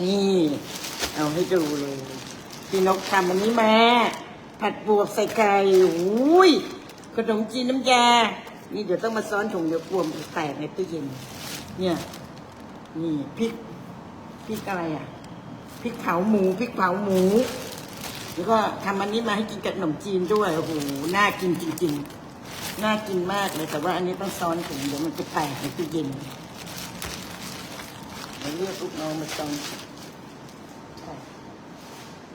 นี่ เอาให้ดูเลย พี่นกทำอันนี้มา ผัดบวบใส่ไก่อุ้ยขนมจีนน้ำยา นี่เดี๋ยวต้องมาซ้อนถุงเดี๋ยวกลัวมันแตกในตู้เย็น เนี่ย นี่พริก พริกอะไรอะ พริกเผาหมู พริกเผาหมู แล้วก็ทำอันนี้มาให้กินกับขนมจีนด้วย โอ้โห น่ากินจริง ๆ น่ากินมากเลย แต่ว่าอันนี้ต้องซ้อนถุงเดี๋ยวมันจะแตกในตู้เย็นเดี๋ยวเรียกลูกน้องมาซ้อน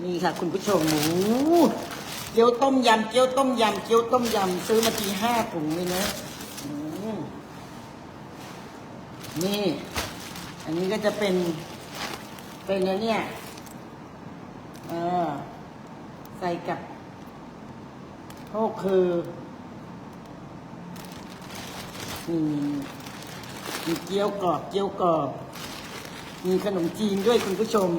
นี่ค่ะ คุณผู้ชมหมูเกี๊ยวต้มยำเกี๊ยวต้มยำเกี๊ยวต้มยำซื้อมาทีห้าถุงเลยนะนี่ อันนี้ก็จะเป็น เป็นอันเนี่ย เออ ใส่กับโคคือมีมีเกี๊ยวกรอบเกี๊ยวกรอบ มีขนมจีนด้วยคุณผู้ชม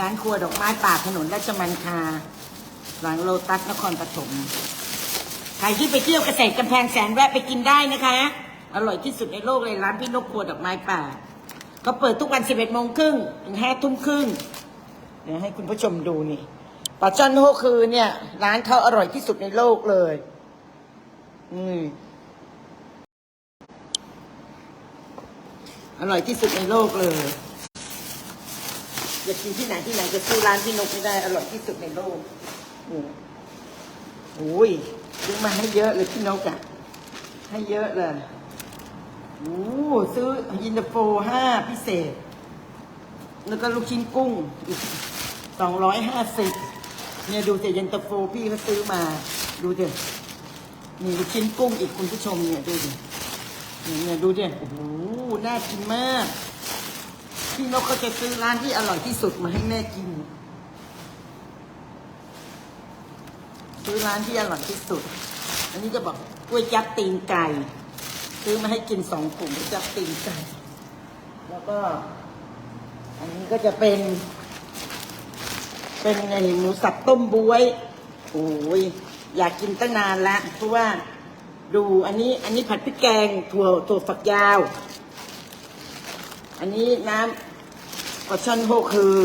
ร้านครัวดอกไม้ป่าถนนราชมันคา หลังโลตัสนครปฐมใครที่ไปเที่ยวเกษตรกำแพงแสนแวะไปกินได้นะคะ อร่อยที่สุดในโลกเลยร้านพี่นกครัวดอกไม้ป่าก็เปิดทุกวัน 11โมงครึ่งถึง5ทุ่มครึ่งเดี๋ยวให้คุณผู้ชมดูนี่ปลาช่อนโฮคือเนี่ย ร้านเขาอร่อยที่สุดในโลกเลยอืมอร่อยที่สุดในโลกเลย อยากกินที่ไหนที่ไหนจะสู้ร้านพี่นกไม่ได้อร่อยที่สุดในโลกโอ้ยซื้อมาให้เยอะเลยพี่นกอะให้เยอะเลยโอ้ซื้อยินตาโฟห้าพิเศษ แล้วก็ลูกชิ้นกุ้งอีกสองร้อยห้าสิบเนี่ยดูแต่เย็นตาโฟพี่เขาซื้อมา ดูเถอะมีลูกชิ้นกุ้งอีกคุณผู้ชมเนี่ยดูดิเนี่ยเนี่ยดูดิโอ้โหน่ากินมาก พี่นกก็จะซื้อร้านที่อร่อยที่สุดมาให้แม่กิน ซื้อร้านที่อร่อยที่สุด อันนี้จะบอกกล้วยจับตีนไก่ ซื้อมาให้กินสองถุงกล้วยจับตีนไก่ แล้วก็ อันนี้ก็จะเป็น เป็นไงหมูสับต้มบวยโอ้ยอยากกินตั้งนานแล้วเพราะว่าดูอันนี้อันนี้ผัดพริกแกงถั่วถั่วฝักยาว อันนี้น้ำ ปลาช่นโฮคือ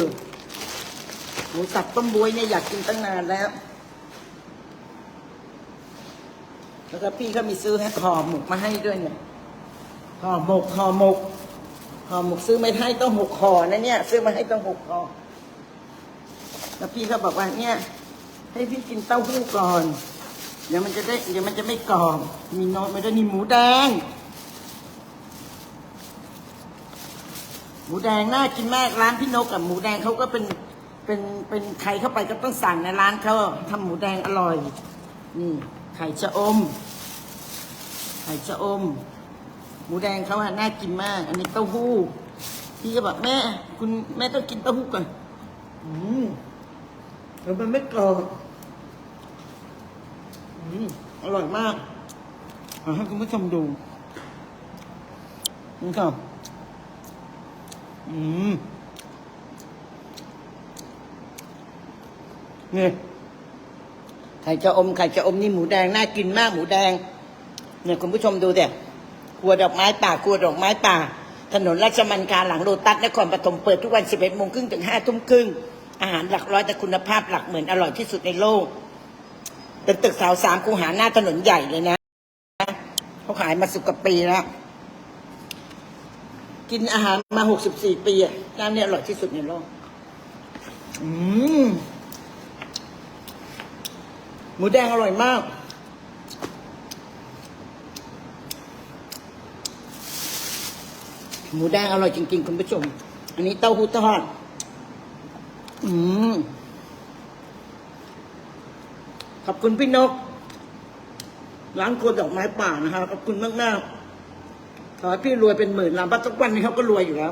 หมูสับต้มบวยเนี่ยอยากกินตั้งนานแล้ว แล้วก็พี่ก็มีซื้อให้ห่อหมกมาให้ด้วยเนี่ยห่อหมกห่อหมกห่อหมกซื้อไม่ให้ต้องหกห่อนะเนี่ย ซื้อมาให้ต้องหกห่อแล้วพี่เขาบอกว่าเนี่ย ให้พี่กินเต้าหู้ก่อน เดี๋ยวมันจะได้ เดี๋ยวมันจะไม่กรอบ มีน้ตไม่ได้มีหมูแดง มูแดงน่ากินมากร้านพี่นกกับหมูแดงเขาก็เป็นเป็นเป็นใครเข้าไปก็ต้องสั่งในร้านเขาทำหมูแดงอร่อย นี่ไข่ชะอม ไข่ชะอม หมูแดงเขาอะน่ากินมาก อันนี้เต้าหู้ พี่ก็บอกแม่ คุณแม่ต้องกินเต้าหู้ก่อนอืมแล้วมันไม่กรอบอืมอร่อยมากเอให้คุณผู้ชมดูนี่ครับ อืมนี่ไข่จะอมไข่จะอมนี่หมูแดงน่ากินมากหมูแดง เนี่ยคุณผู้ชมดูเด็ครัวดอกไม้ป่าครัวดอกไม้ป่า ถนนราชมันคาหลังโลตัสนครปฐมเปิดทุกวัน11โมงครึ่งถึง5ทุ่มครึ่งอาหารหลักร้อยแต่คุณภาพหลักเหมือนอร่อยที่สุดในโลก เป็นตึกสาวสามคูหาหน้าถนนใหญ่เลยนะ เขาขายมาสิบกปีแล้ว กินอาหารมา 64 ปีอะร้านนี้อร่อยที่สุดในโลก อืม หมูแดงอร่อยมาก หมูแดงอร่อยจริงๆ คุณผู้ชม อันนี้เต้าหู้ทอด อืม ขอบคุณพี่นก ร้านครัวดอกไม้ป่านะคะ ขอบคุณมากมากๆ ขอให้พี่รวยเป็นหมื่นล้านเพราะทุกวันนี้เขาก็รวยอยู่แล้ว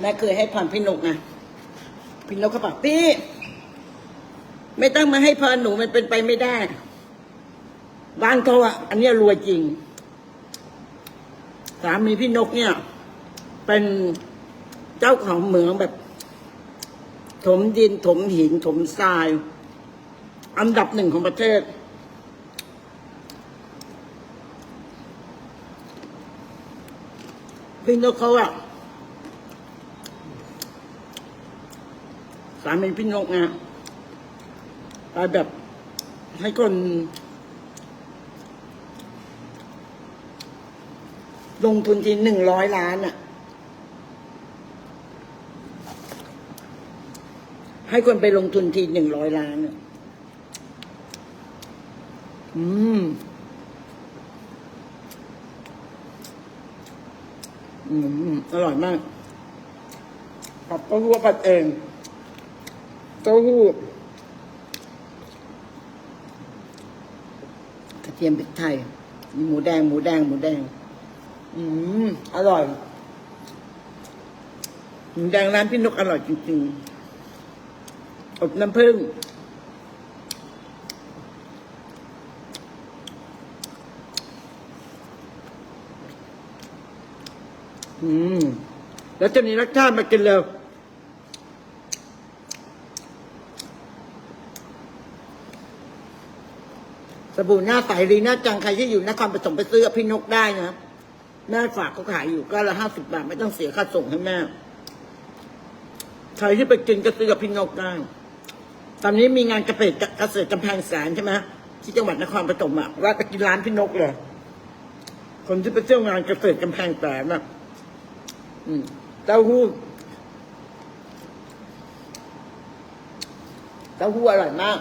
แม่เคยให้ผ่อนพี่นกไงพี่นกเขาบอกพี่ ไม่ต้องมาให้พรหนูมันเป็นไปไม่ได้บ้านเขาอะอันนี้รวยจริง สามีพี่นกเนี่ย เป็นเจ้าของเหมืองแบบ ถมดินถมหินถมทราย อันดับหนึ่งของประเทศ พี่นกเขาอะสามีพี่นกไงไปแบบให้คนลงทุนทีหนึ่งร้อยล้านอะ ให้คนไปลงทุนทีหนึ่งร้อยล้านอืม อืม อร่อยมากผัดเต้าหู้ผัดเอง เต้าหู้กระเทียมพริกไทย มีหมูแดง หมูแดง หมูแดง อืม อร่อย หมูแดงร้านพี่นกอร่อยจริงๆ อบน้ำผึ้งอืม แล้วจะมีรสชาติมากินเร็วสบู่หน้าใสดีหน้าจัง ใครที่อยู่นครปฐมไปซื้อกับพี่นกได้นะแม่ฝากเขาขายอยู่ก็ละห้าสิบบาท ไม่ต้องเสียค่าส่งให้แม่ ใครที่ไปกินก็ซื้อกับพี่นกได้ ตอนนี้มีงานเกษตรเกษตรกำแพงแสนใช่ไหมที่จังหวัดนครปฐมอะว่าไปกินร้านพี่นกเลย คนที่ไปเที่ยวงานเกษตรกำแพงแสนอะอืมเต้าหู้เต้าหู้อร่อยมาก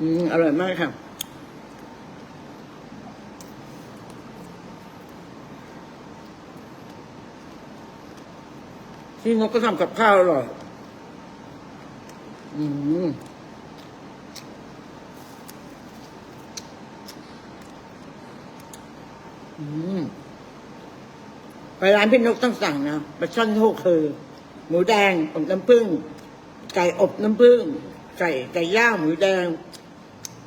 อืม อร่อยมากค่ะ ที่นกก็ทำกับข้าวอร่อย อืมอืมไปร้านพี่นกต้องสั่งนะปลาช่อนโฮกคือ หมูแดงอบน้ำผึ้งไก่อบน้ำผึ้งไก่ไก่ย่างหมูแดง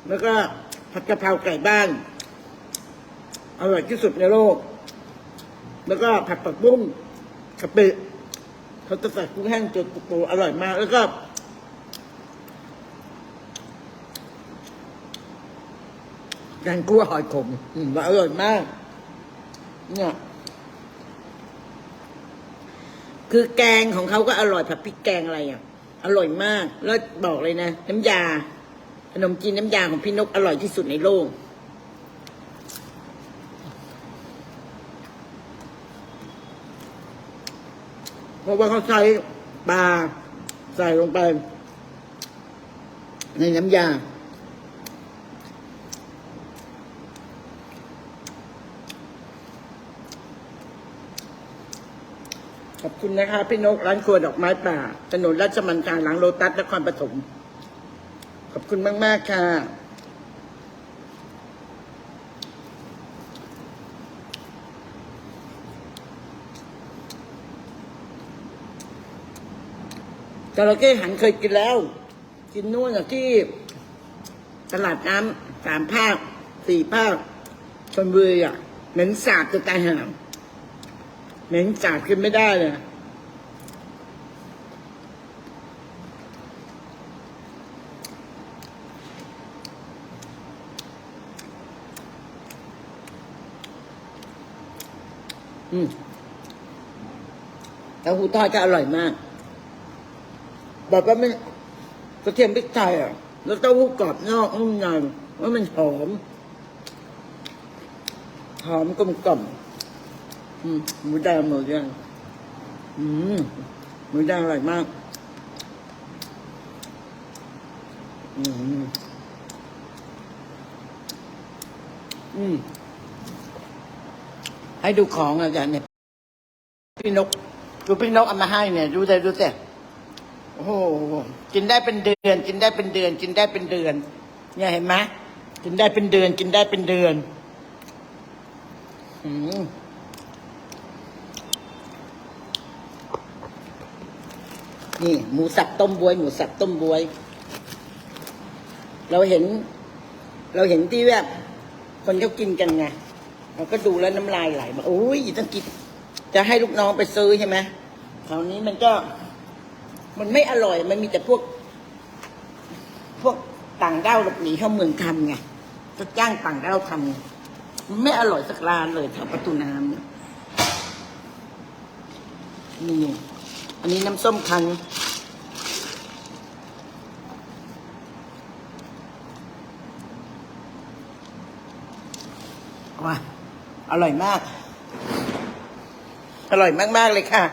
แล้วก็ผัดกะเพราไก่บ้านอร่อยที่สุดในโลก แล้วก็ผัดผักบุ้งกะปิ เขาจะใส่กุ้งแห้งจุดปูอร่อยมาก แล้วก็ แกงคั่วหอยขมอืมอร่อยมาก เนี่ยคือแกงของเขาก็อร่อยผัดพริกแกงอะไรอะ อร่อยมาก แล้วบอกเลยนะ น้ำยา ขนมจีนน้ำยาของพี่นกอร่อยที่สุดในโลก เพราะว่าเขาใส่ปลาใส่ลงไป ในน้ำยา ขอบคุณนะคะ พี่นกร้านครัวดอกไม้ป่าถนนราชมันทางหลังโลตัสนครปฐมขอบคุณมาก ๆ ค่ะ จระเข้หันเคยกินแล้ว กินนู่นที่ตลาดน้ำสามภาคสี่ภาคชนบุรีอะ เหม็นสาบจะตายห่าเหม็นสาบกินไม่ได้เลยอืมแล้วหูทอดก็อร่อยมาก แบบว่ามันกระเทียมพริกไทยอะ แล้วเต้าหู้กรอบนอกนุ่มในว่ามันหอม หอมกลมกล่อมหมูแดงหมูแดงอืมหมูแดงอร่อยมาก อืมอืมให้ดูของอาจารย์เนี่ยพี่นก ดูพี่นกเอามาให้เนี่ย ดูแต่ดูแต่ โอ้โหกินได้เป็นเดือน กินได้เป็นเดือน กินได้เป็นเดือน เนี่ยเห็นไหมกินได้เป็นเดือน กินได้เป็นเดือนอืมนี่หมูสับต้มบวย หมูสับต้มบวย เราเห็น เราเห็นที่แบบคนเขากินกันไงเราก็ดูแล้วน้ำลายไหลบอกโอ้ยต้องกินจะให้ลูกน้องไปซื้อใช่ไหมคราวนี้มันก็ มันไม่อร่อย มันมีแต่พวก พวกต่างด้าวหลบหนีเข้าเมืองทำไงจะจ้างต่างด้าวทำไงมันไม่อร่อยสักร้านเลยแถวประตูน้ำเนี่ยนี่อันนี้น้ำส้มคั้นว้าอร่อยมาก อร่อยมาก ๆ เลยค่ะ